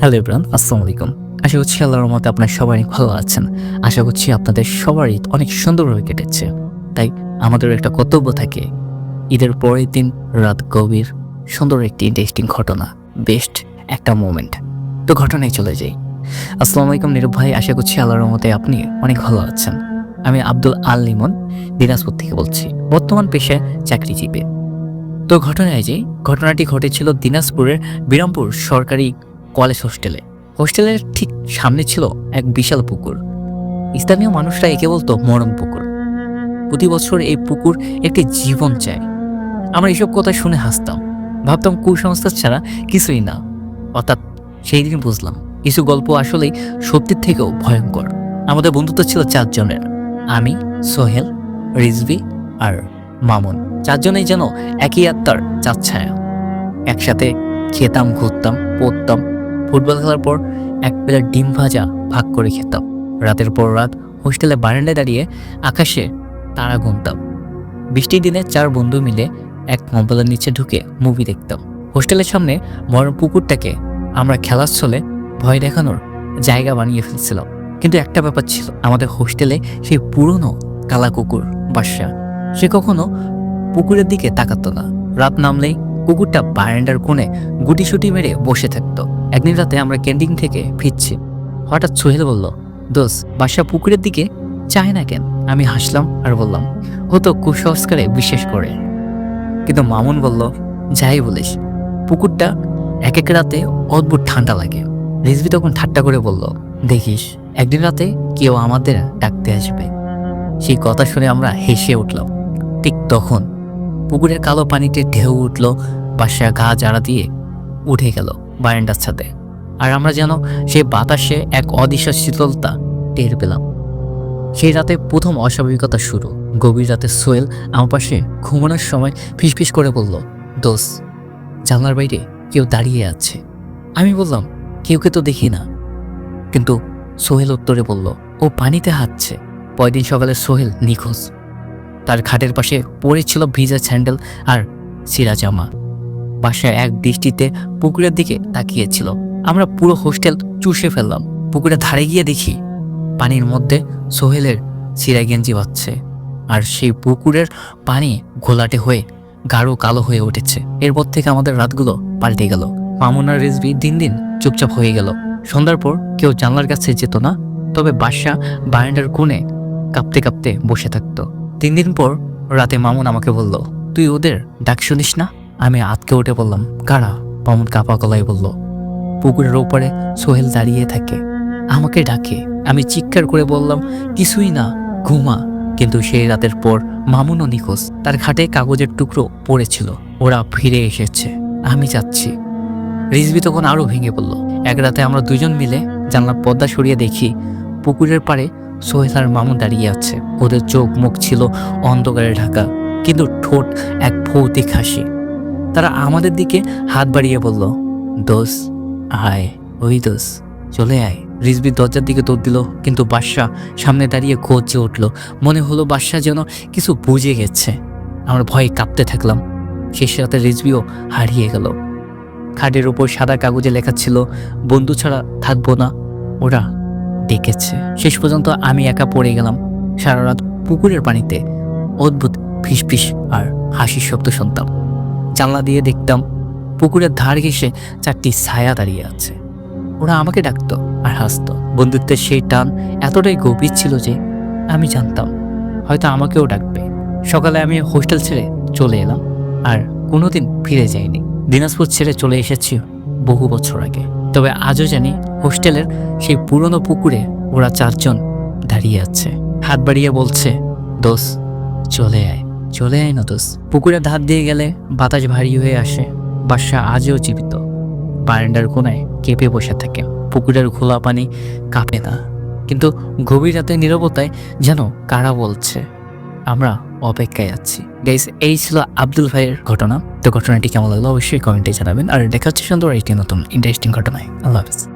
Hello Ibran আসসালামু আলাইকুম আশা করছি আল্লাহর রহমতে আপনার সবাই ভালো আছেন। আশা করছি আপনাদের সবারই অনেক সুন্দরভাবে কেটেছে। তাই আমাদের একটা কর্তব্য থাকে ঈদের পরের দিন রাত গভীর সুন্দর একটি ইন্টারেস্টিং ঘটনা বেস্ট একটা মোমেন্ট তো ঘটনায় চলে যাই। আসসালামু আলাইকুম নীরব ভাই, আশা করছি আল্লাহর রহমতে আপনি অনেক ভালো আছেন। আমি আব্দুল আল লিমন, দিনাজপুর থেকে বলছি। বর্তমান পেশায় চাকরিজীবী। তো ঘটনায় যে ঘটনাটি ঘটেছিল দিনাজপুরের বিরামপুর সরকারি কলেজ হোস্টেলে। হোস্টেলের ঠিক সামনে ছিল এক বিশাল পুকুর। স্থানীয় মানুষরা একে বলতো মরম পুকুর। প্রতি বছর এই পুকুর একটি জীবন চায়। আমরা এসব কথা শুনে হাসতাম। ভাবতাম কুসংস্কার ছাড়া কিছুই না। অর্থাৎ সেই দিন বুঝলাম, কিছু গল্প আসলেই সত্যির থেকেও ভয়ঙ্কর। আমাদের বন্ধুত্ব ছিল চারজনের। আমি, সোহেল, রিজভি আর মামুন। চারজনেই যেন একই আত্মার চার ছায়া। একসাথে খেতাম, ঘুরতাম, পড়তাম ফুটবল খেলার পর এক প্লেট ডিম ভাজা ভাগ করে খেতাম রাতের পর রাত হোস্টেলে বারান্দায় দাঁড়িয়ে আকাশে তারা গুনতাম বৃষ্টির দিনে চার বন্ধু মিলে এক মোবাইলের নিচে ঢুকে মুভি দেখতাম হোস্টেলের সামনে মরণ পুকুরটাকে আমরা খেলার ছলে ভয় দেখানোর জায়গা বানিয়ে ফেলছিলাম কিন্তু একটা ব্যাপার ছিল, আমাদের হোস্টেলে সেই পুরনো কালা কুকুর বাসা সে কখনো পুকুরের দিকে তাকাতো না। রাত নামলেই কুকুরটা বারান্দার কোণে গুটি গুটিসুটি মেরে বসে থাকতো। একদিন রাতে আমরা ক্যান্টিন থেকে ফিরছি। হঠাৎ সোহেল বলল দোষ বাসা পুকুরের দিকে চায় না কেন? আমি হাসলাম আর বললাম, ও তো কুসংস্কারে বিশ্বাস করে। কিন্তু মামুন বলল, যাই বলিস, পুকুরটা এক এক রাতে অদ্ভুত ঠান্ডা লাগে। রিজভি তখন ঠাট্টা করে বলল, দেখিস, একদিন রাতে কেউ আমাদের ডাকতে আসবে। সেই কথা শুনে আমরা হেসে উঠলাম। ঠিক তখন পুকুরের কালো পানিতে ঢেউ উঠল বাসা গা জাড়া দিয়ে উঠে গেল। বারান্দার ছাদে। আর আমরা যেন সেই বাতাসে এক অদৃশ্য শীতলতা টের পেলাম। সেই রাতে প্রথম অস্বাভাবিকতা শুরু। গভীর রাতে সোয়েল আমার পাশে ঘুমানোর সময় ফিসফিস করে বলল দোষ জানলার বাইরে কেউ দাঁড়িয়ে আছে। আমি বললাম কেউকে তো দেখি না। কিন্তু সোহেল উত্তরে বলল, ও পানিতে হাঁটছে। পরদিন সকালে সোহেল নিখোঁজ। তার খাটের পাশে পড়েছিল ভিজা স্যান্ডেল আর সিরা জামা। বাসায় এক দৃষ্টিতে পুকুরের দিকে তাকিয়েছিল। আমরা পুরো হোস্টেল চুষে ফেললাম। পুকুরের ধারে গিয়ে দেখি পানির মধ্যে সোহেলের সিরা গেঞ্জি বাচ্ছে আর সেই পুকুরের পানি ঘোলাটে হয়ে গাঢ় কালো হয়ে উঠেছে। এরপর থেকে আমাদের রাতগুলো পাল্টে গেল। মামুনার রেসবি দিন দিন চুপচাপ হয়ে গেল। সন্ধ্যার পর কেউ জানলার কাছে যেত না, তবে বাসা বারান্দার কোণে কাঁপতে কাঁপতে বসে থাকতো। তিন দিন পর রাতে মামুন আমাকে বলল, তুই ওদের ডাক শুনিস না? আমি আতকে উঠে বললাম, কারা? মামুন কাপা গলায় বলল, পুকুরের ওপরে সোহেল দাঁড়িয়ে থাকে। আমাকে ডাকে। আমি চিৎকার করে বললাম, কিছুই না, ঘুমা। কিন্তু সেই রাতের পর মামুনও নিখোঁজ, তার ঘাটে কাগজের টুকরো পড়েছিল। ওরা ফিরে এসেছে। আমি যাচ্ছি। রিজবি তখন আরও ভেঙে পড়ল। এক রাতে আমরা দুজন মিলে জানলার পর্দা সরিয়ে দেখি, পুকুরের পাড়ে সোহেল আর মামুন দাঁড়িয়ে আছে। ওদের চোখ মুখ ছিল অন্ধকারে ঢাকা, কিন্তু ঠোঁট এক ভৌতিক হাসি। তারা আমাদের দিকে হাত বাড়িয়ে বলল দোষ আয়, ওই দোষ চলে আয়। রিজবি দরজার দিকে দৌড় দিল, কিন্তু বাদশাহ সামনে দাঁড়িয়ে গর্জে উঠল। মনে হলো বাদশাহ যেন কিছু বুঝে গেছে। আমরা ভয়ে কাঁপতে থাকলাম। শেষ রাতে রিজবিও হারিয়ে গেল। খাটের উপর সাদা কাগজে লেখা ছিল, বন্ধু ছাড়া থাকব না। ওরা ডেকেছে। শেষ পর্যন্ত আমি একা পড়ে গেলাম। সারা রাত পুকুরের পানিতে অদ্ভুত ফিসফিস আর হাসির শব্দ শুনতাম। জানলা দিয়ে দেখতাম পুকুরের ধার ঘেসে চারটি ছায়া দাঁড়িয়ে আছে। ওরা আমাকে ডাকতো আর হাসতো। বন্ধুত্বের সেই টান এতটাই গভীর ছিল যে আমি জানতাম হয়তো আমাকেও ডাকবে। সকালে আমি হোস্টেল ছেড়ে চলে এলাম আর কোনোদিন ফিরে যাইনি। দিনাজপুর ছেড়ে চলে এসেছি বহু বছর আগে। তবে আজও জানি হোস্টেলের সেই পুরনো পুকুরে ওরা চারজন দাঁড়িয়ে আছে। হাত বাড়িয়ে বলছে দোষ চলে আয়। চলে আয় না দোষ পুকুরে ধার দিয়ে গেলে বাতাস ভারী হয়ে আসে। বাসা আজও জীবিত। বারান্দার কোনায় কেঁপে বসে থাকে। পুকুরের খোলা পানি কাঁপে না। কিন্তু গভীর রাতে নিরবতায় যেন কারা বলছে, আমরা অপেক্ষায় আছি। গাইস এই ছিল আব্দুল ভাইয়ের ঘটনা। তো ঘটনাটি কেমন লাগল অবশ্যই কমেন্টে জানাবেন। আর দেখা হচ্ছে সুন্দর একটি নতুন ইন্টারেস্টিং ঘটনায়। আল্লাহ হাফিজ।